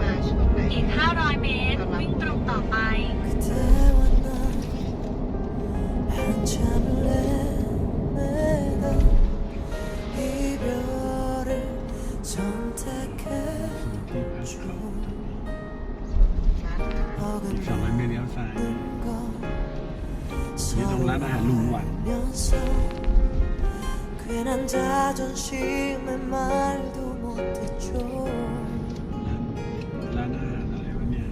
มาช่วงไหน อีก 500 เมตร วิ่งตรงต่อไป 그대와 난 한참을 รงร้านอาหารลุงว่ะร้านอาหารอะไรวะเนี่ย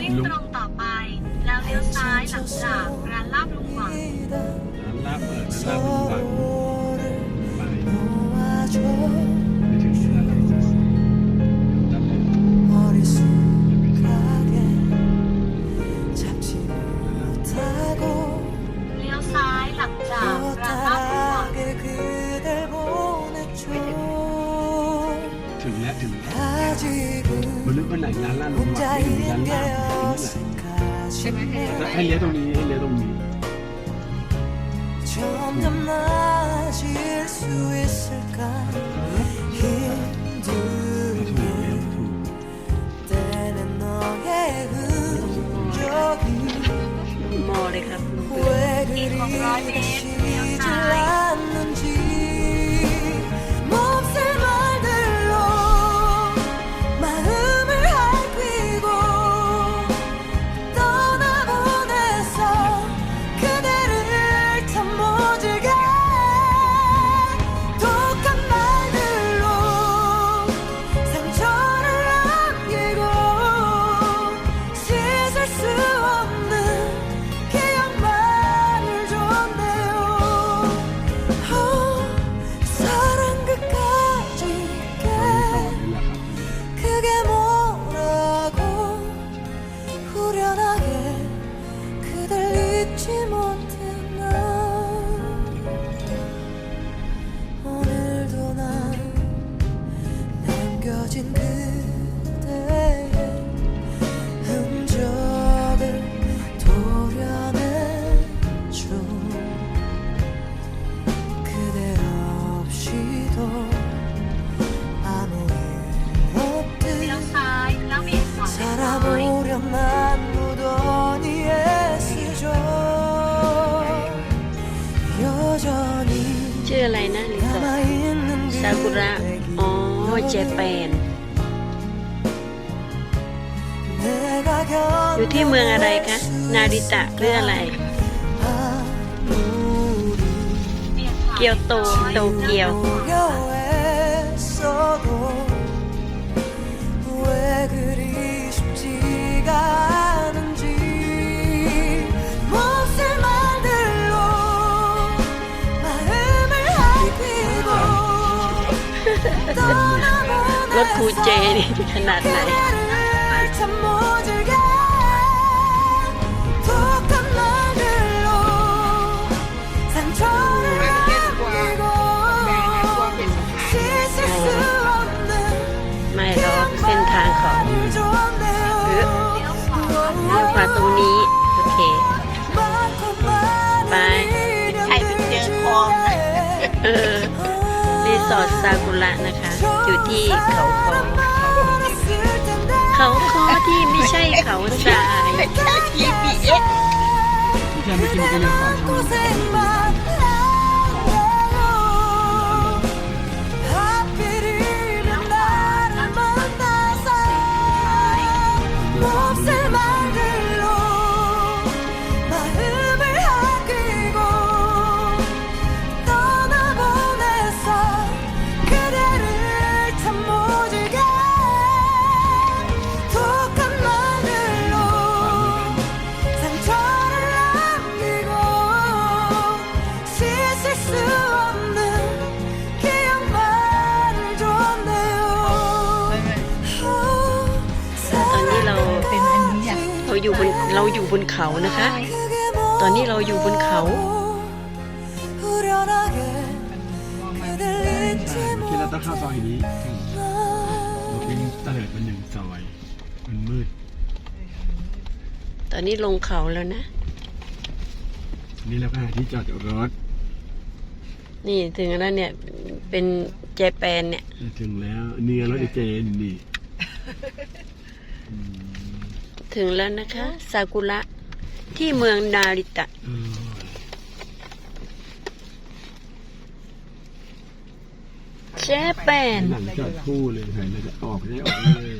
วิ่งตรงต่อไป แล้วเลี้ยวซ้ายหลังจากร้านลาบลุงหวัง ร้านลาบเปิดร้านลาบลุงหวัง 지금 혼자인데 어색하시네 점점 나아질 수 있을까 힘들면 왜 그리 ระ อ๋อ เจแปน อยู่ที่เมืองอะไรคะ นาริตะหรืออะไร เกียวโต โตเกียว ถครูเจดีขนาดไหนไม่หรอเส้นทางของเลี้ยวขวาตรงนี้ โอเค ไปใครไปเจอคลองเออ สอดซากุระนะคะ อยู่ที่เขาคอเขาคอที่ไม่ใช่เขาทรายแค่ GPS ที่แค่ไม่กินก็ยังก่อช่อง เราอยู่บนเราอยู่บนเขานะคะ ตอนนี้เราอยู่บนเขาใช่เมื่อกี้เราต้องเข้าซอยนี้เราเป็นตะเลิดเป็นหนึ่งซอย มันมืด ตอนนี้ลงเขาแล้วนะ นี่แล้ก็หาที่จอดรถ นี่ถึงแล้วเนี่ย เป็นเจแปนเนี่ย ถึงแล้ว เนียรถเจนนี่ ถึงแล้วนะคะซากุระที่เมืองนาริตะเออเจแปน หลังจอดคู่เลยใครเราจะออกได้ออกเลย